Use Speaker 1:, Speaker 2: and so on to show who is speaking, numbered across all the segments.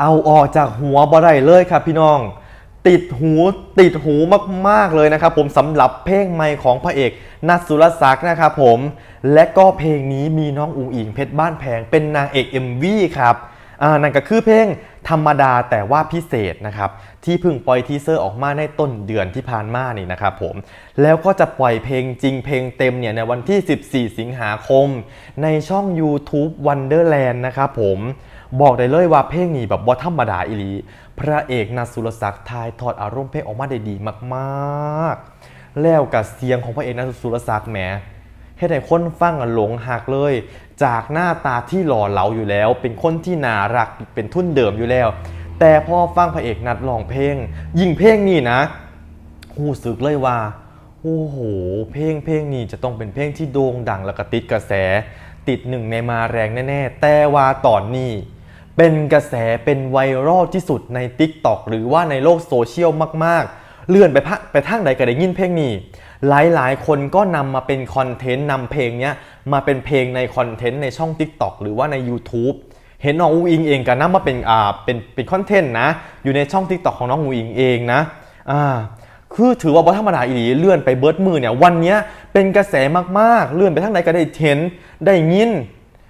Speaker 1: เอาออกจากหัวบ่ได้เลยครับพี่น้อง ติดหูติดหูมากๆเลยนะครับ ผมสำหรับเพลงใหม่ของพระเอกนัทสุรศักดิ์นะครับผม และก็เพลงนี้มีน้องอุ๋งอิงเพชรบ้านแพงเป็นนางเอก MV ครับอ่านั่นก็คือเพลงธรรมดาแต่ว่าพิเศษนะครับที่เพิ่งปล่อยทีเซอร์ออกมาในต้นเดือนที่ผ่านมานี่นะครับผมแล้วก็จะปล่อยเพลงจริงเพลงเต็มเนี่ยในวันที่ 14 สิงหาคม ในช่อง YouTube Wonderland นะครับผม บอกได้เลยว่าเพลงนี้แบบว่าธรรมดาอีหลี พระเอกนัทสุรศักดิ์ทายทอดอารมณ์เพลงออกมาได้ดีมาก ๆ แล้วกับเสียงของพระเอกนัทสุรศักดิ์แหมให้ได้คนฟังหลงหักเลย จากหน้าตาที่หล่อเหลาอยู่แล้ว เป็นคนที่น่ารักเป็นทุนเดิมอยู่แล้ว แต่พอฟังพระเอกนัดร้องเพลง ยิ่งเพลงนี้นะหูสึกเลยว่าโอ้โห เพลงเพลงนี้จะต้องเป็นเพลงที่โด่งดังแล้วก็ติดกระแส ติดหนึ่งในมาแรงแน่ ๆ แต่ว่าตอนนี้ เป็นกระแสเป็นไวรัลที่สุดใน Tik t o อกหรือว่าในโลกโซเชียลมาก ๆ เลื่อนไปพะไปทางใดก็ได้ยินเพลงนี้ หลายๆ คนก็นำมาเป็นคอนเทนต์นำเพลงเนี้ยมาเป็นเพลงในคอนเทนต์ในช่อง Tik t o อกหรือว่าใน YouTube เห็นน้องอูอิงเองกันนะมาเป็นอ่าเป็นเป็นคอนเทนต์นะ อยู่ในช่อง Tik t o อกของน้องอูอิงเองนะอ่าคือถือว่าบธรรมดาอีหลีเลื่อนไปเบิร์ดมือเนี่ยวันเนี้ยเป็นกระแสมากๆ เลื่อนไปทางไหนก็ได้เห็นได้ยิน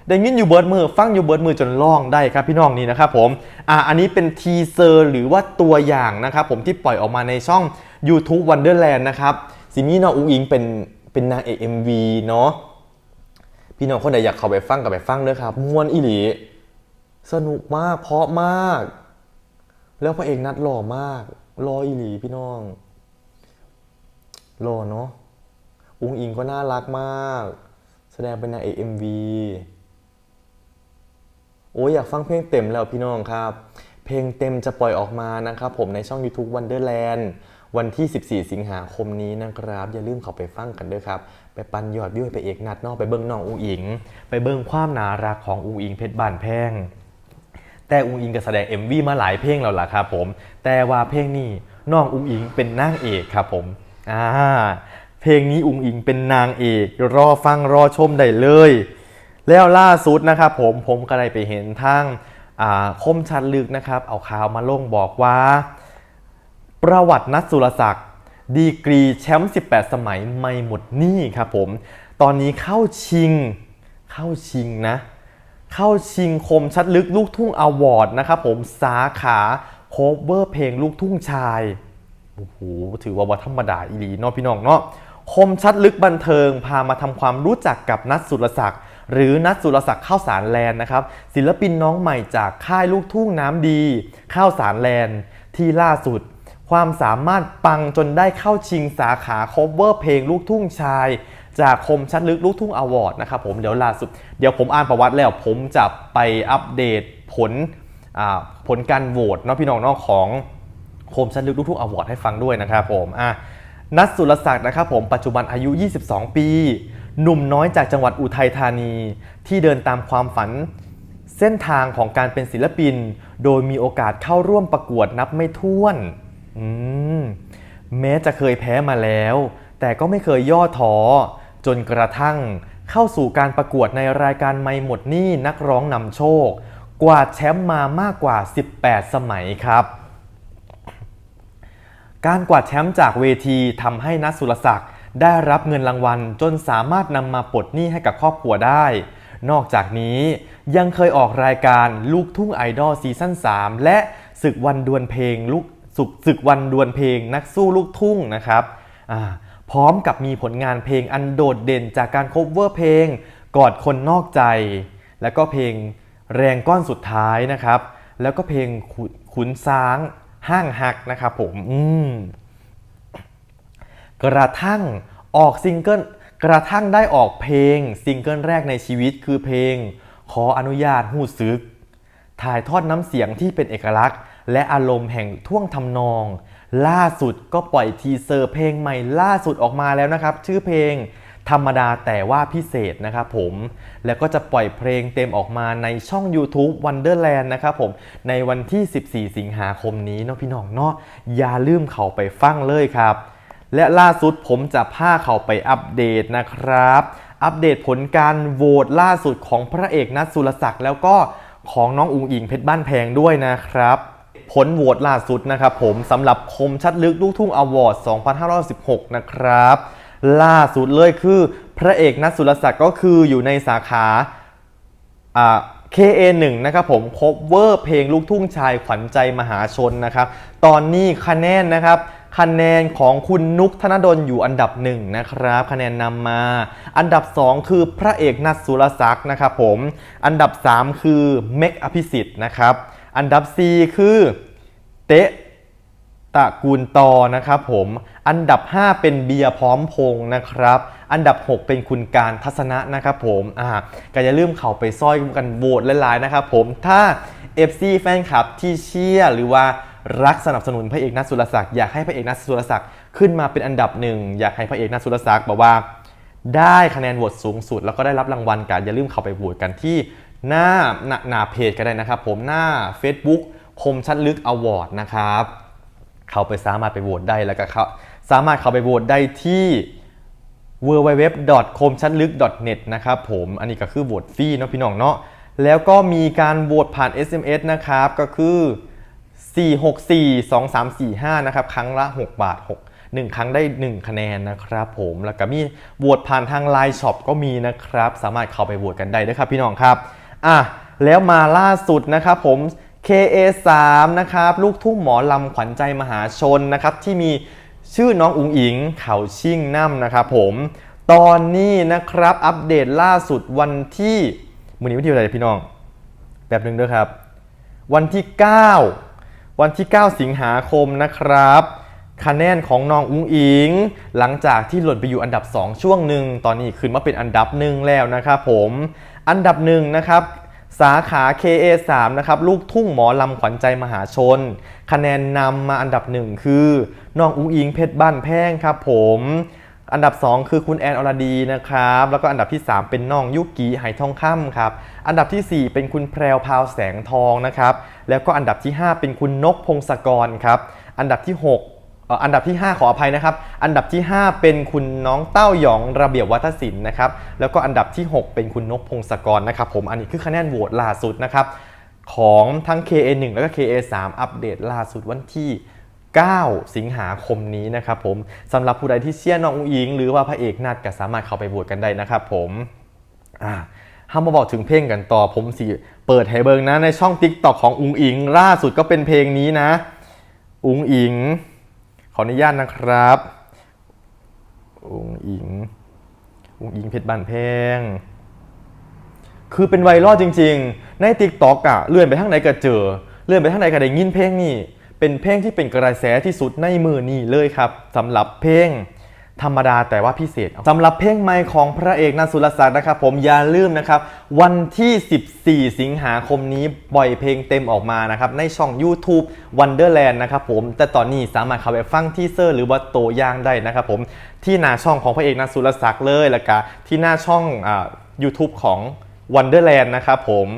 Speaker 1: ได้ยินอยู่เบิร์ดมือ ฟังอยู่เบิร์ดมือจนล่องได้ครับพี่น้องนี่นะครับผมอ่าอันนี้เป็นทีเซอร์หรือว่าตัวอย่างนะครับผมที่ปล่อยออกมาในช่อง YouTube Wonderland นะครับซิมี่น้องอุ้งอิงเป็นเป็นนางเอก MV เนาะพี่น้องคนใดอยากเข้าไปฟังกับไปฟังด้วยครับม่วนอีหลีสนุกมากเพราะมาก แล้วพระเอกนัดหล่อมากรออีหลีพี่น้องโลเนาะอุ้งอิงก็น่ารักมาก แสดงเป็นนางเอกเอ็มวี โอ้ยอยากฟังเพลงเต็มแล้วพี่น้องครับ เพลงเต็มจะปล่อยออกมานะครับผมในช่อง YouTube Wonderland วันที่ 14 สิงหาคมนี้นะครับ อย่าลืมเข้าไปฟังกันด้วยครับ ไปปันยอดวิวไปเอกนัดนอกไปเบิ้งน้องอุงอิง ไปเบิ้งความน่ารักของอุงอิงเพชรบานแพงแต่อุงอิงก็แสดง MV มาหลายเพลงแล้วล่ะครับผม แต่ว่าเพลงนี้น้องอุงอิงเป็นนางเอกครับผมอ่าเพลงนี้อุงอิงเป็นนางเอก รอฟังรอชมได้เลย แล้วล่าสุดนะครับผมผมก็ได้ไปเห็นทางคมชัดลึกนะครับ เอาข่าวมาลงบอกว่า ประวัตินัทสุรศักดิ์ดีกรีแชมป์ 18 สมัยไม่หมดหนี้ครับผม ตอนนี้เข้าชิงเข้าชิงนะ เข้าชิงคมชัดลึกลูกทุ่งอวอร์ดนะครับผมสาขาโคเวอร์เพลงลูกทุ่งชายโอ้โหถือว่าวัธรรมดาอีหลีเนาะพี่น้องเนาะคมชัดลึกบันเทิงพามาทำความรู้จักกับนัทสุรศักดิ์ หรือนัทสุรศักดิ์ข้าวสารแลนด์นะครับศิลปินน้องใหม่จากค่ายลูกทุ่งน้ำดี ข้าวสารแลนด์ที่ล่าสุด ความสามารถปังจนได้เข้าชิงสาขา cover เพลงลูกทุ่งชาย จากคมชัดลึกลูกทุ่งอวอร์ดนะครับผมเดี๋ยวล่าสุด เดี๋ยวผมอ่านประวัติแล้วผมจะไปอัปเดตผลผลการโหวตเนาะพี่น้องนอกของโคมชันลึกลูกทุ่งอวอร์ดให้ฟังด้วยนะครับผมอะนัทสุรศักดิ์นะครับผมปัจจุบันอายุ 22 ปี หนุ่มน้อยจากจังหวัดอุทัยธานี ที่เดินตามความฝัน เส้นทางของการเป็นศิลปิน โดยมีโอกาสเข้าร่วมประกวดนับไม่ถ้วนมแม้จะเคยแพ้มาแล้ว แต่ก็ไม่เคยย่อท้อจนกระทั่งเข้าสู่การประกวดในรายการไม่หมดหนี้นักร้องนำโชค กวาดแชมป์มามากกว่า 18 สมัยครับ การกวาดแชมป์จากเวทีทำให้นัทสุรศักดิ์ ได้รับเงินรางวัลจนสามารถนำมาปลดหนี้ให้กับครอบครัวได้ นอกจากนี้ยังเคยออกรายการลูกทุ่งไอดอลซีซั่น3 และศึกวันดวลเพลงลูกศึกศึกวันดวลเพลงนักสู้ลูกทุ่งนะครับพร้อมกับมีผลงานเพลงอันโดดเด่นจากการ cover เพลงกอดคนนอกใจ แล้วก็เพลงแรงก้อนสุดท้ายนะครับ แล้วก็เพลงขุขุนช้างห้างหักนะครับผม อืม กระทั่งออกซิงเกิลกระทั่งได้ออกเพลงซิงเกิลแรกในชีวิตคือเพลง ขออนุญาตหูซึก ถ่ายทอดน้ำเสียงที่เป็นเอกลักษณ์ และอารมณ์แห่งท่วงทำนอง ล่าสุดก็ปล่อยทีเซอร์เพลงใหม่ล่าสุดออกมาแล้วนะครับ ชื่อเพลงธรรมดาแต่ว่าพิเศษนะครับผม แล้วก็จะปล่อยเพลงเต็มออกมาในช่อง YouTube Wonderland นะครับผม ในวันที่ 14 สิงหาคมนี้เนาะพี่น้องเนาะอย่าลืมเข้าไปฟังเลยครับ และล่าสุดผมจะพาเขาไปอัปเดตนะครับ อัปเดตผลการโหวตล่าสุดของพระเอกนัทสุรศักดิ์แล้วก็ของน้องอุงอิงเพชรบ้านแพงด้วยนะครับ ผลโหวตล่าสุดนะครับผมสำหรับคมชัดลึกลูกทุ่งอวอร์ด 2516 นะครับ ล่าสุดเลยคือพระเอกนัทสุรศักดิ์ก็คืออยู่ในสาขาอ่า KA1 นะครับผมคบเวอร์เพลงลูกทุ่งชายขวัญใจมหาชนนะครับ ตอนนี้คะแนนนะครับ คะแนนของคุณนุกธนดลอยู่อันดับหนึ่งนะครับ คะแนนนำมา อันดับ 2 คือพระเอกนัทสุรศักดิ์นะครับผม อันดับ 3 คือเมกอภิสิทธิ์นะครับ อันดับ 4 คือเตะตะกูลตอนะครับผม อันดับ 5 เป็นเบียร์พร้อมพงษ์นะครับ อันดับ 6 เป็นคุณการทัศนะนะครับผม อ่าก็อย่าลืมเข้าไปซอยกันโหวตหลายๆนะครับผม ถ้า FC แฟนคลับที่เชียร์หรือว่า รักสนับสนุนพระเอกนัทสุรศักดิ์อยากให้พระเอกนัทสุรศักดิ์ขึ้นมาเป็นอันดับหนึ่งอยากให้พระเอกนัทสุรศักดิ์แบบว่า ได้คะแนนโหวตสูงสุด แล้วก็ได้รับรางวัลกันอย่าลืมเข้าไปโหวตกันที่หน้าหน้าหน้าเพจก็ได้นะครับ ผมหน้า Facebook คมชัดลึกอวอร์ดนะครับ เข้าไปสามารถไปโหวตได้แล้วก็เขาสามารถเข้าไปโหวตได้ที่ w w w c o m c h a t l y k n e t นะครับผมอันนี้ก็คือโหวตฟรีเนาะพี่น้องเนาะแล้วก็มีการโหวตผ่าน SMS นะครับก็คือ 4642345นะครับครั้งละ 6 บาท 6 1 ครั้งได้ 1 คะแนนนะครับผมแล้วก็มีโหวตผ่านทาง Line Shop ก็มีนะครับ สามารถเข้าไปโหวตกันได้ด้วยครับพี่น้องครับอะแล้วมาล่าสุดนะครับผม KA3 นะครับลูกทุ่งหมอลำขวัญใจมหาชนนะครับที่มีชื่อน้องอุ๋งอิงเขาชิ่งน้ำนะครับผมตอนนี้นะครับอัปเดตล่าสุดวันที่มือนี้วันที่อะไรพี่น้อง แบบหนึ่งด้วยครับ วันที่ 9 วันที่ 9 สิงหาคมนะครับคะแนนของน้องอุ้งอิง หลังจากที่หล่นไปอยู่อันดับ 2 ช่วงหนึ่งตอนนี้ขึ้นมาเป็นอันดับหนึ่งแล้วนะครับผมอันดับหนึ่งนะครับสาขา KA3 นะครับลูกทุ่งหมอลำขวัญใจมหาชน คะแนนนำมาอันดับหนึ่งคือน้องอุ้งอิงเพชรบ้านแพงครับผม อันดับ 2 คือคุณแอนอรดีนะครับ แล้วก็อันดับที่ 3 เป็นน้องยุกิไหทองคำครับ อันดับทีสี่ 4 เป็นคุณแพรวพาวแสงทองนะครับ แล้วก็อันดับที่ 5 เป็นคุณนกพงศกรครับ อันดับที่ 6อันดับที่ 5 ขออภัยนะครับ อันดับที่ 5 เป็นคุณน้องเต้าหยองระเบียบวัฒศิลป์นะครับ แล้วก็อันดับที่ 6 เป็นคุณนกพงศกรนะครับ ผม อันนี้คือคะแนนโหวตล่าสุดนะครับ ของทั้ง KA1 แล้วก็ KA3 อัปเดตล่าสุดวันที่ 9 สิงหาคมนี้นะครับผมสำหรับผู้ใดที่เชียร์น้องอุ๋งอิง หรือว่าพระเอกนัดก็สามารถเข้าไปโหวตกันได้นะครับผมอ่าห้ามมาบอกถึงเพลงกันต่อผมสิเปิดให้เบิงนะในช่อง t ิ k t o k ของอุ๋งอิง ล่าสุดก็เป็นเพลงนี้นะ อุ๋งอิง ขออนุญาตนะครับ อุ๋งอิง อุ๋งอิงเพชรบ้านแพงคือเป็นไวรัลจริง ๆ ในติ๊กตอกอะเลื่อนไปทางไหนก็เจอ เลื่อนไปทางไหนก็ได้ยินเพลงนี่ เป็นเพลงที่เป็นกระแสที่สุดในมือนี่เลยครับสำหรับเพลงธรรมดาแต่ว่าพิเศษสำหรับเพลงใหม่ของพระเอกนันสุรศักดิ์นะครับผมอย่าลืมนะครับ วันที่ 14 สิงหาคมนี้ปล่อยเพลงเต็มออกมานะครับ ในช่อง YouTube Wonderland นะครับผมแต่ตอนนี้สามารถเข้าไปฟังทีเซอร์หรือว่าตัวอย่างได้นะครับผมที่หน้าช่องของพระเอกนันสุรศักดิ์เลยแล้วก็ที่หน้าช่องอ่า YouTube ของ Wonderland นะครับผม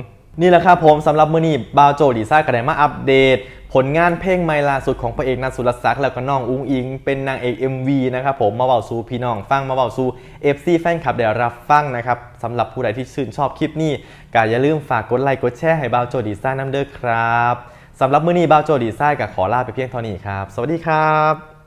Speaker 1: นี่แหละครับผมสำหรับมือนี้บาวโจดีซน์ก็ได้มาอัปเดต ผลงานเพลงใหม่ล่าสุดของพระเอกนันสุรศักดิ์แล้วก็น้องอุ้งอิง เป็นนางเอก MV นะครับผมมาเบาสู่พี่น้องฟังมาเบาสู่ FC แฟนคลับได้รับฟังนะครับสำหรับผู้ใดที่ชื่นชอบคลิปนี้ก็อย่าลืมฝากกดไลค์กดแชร์ให้บาวโจดีซ่าน้ำเด้อครับสำหรับมือนี้บาวโจดีซ่าก็ขอลาไปเพียงเท่านี้ครับ สวัสดีครับ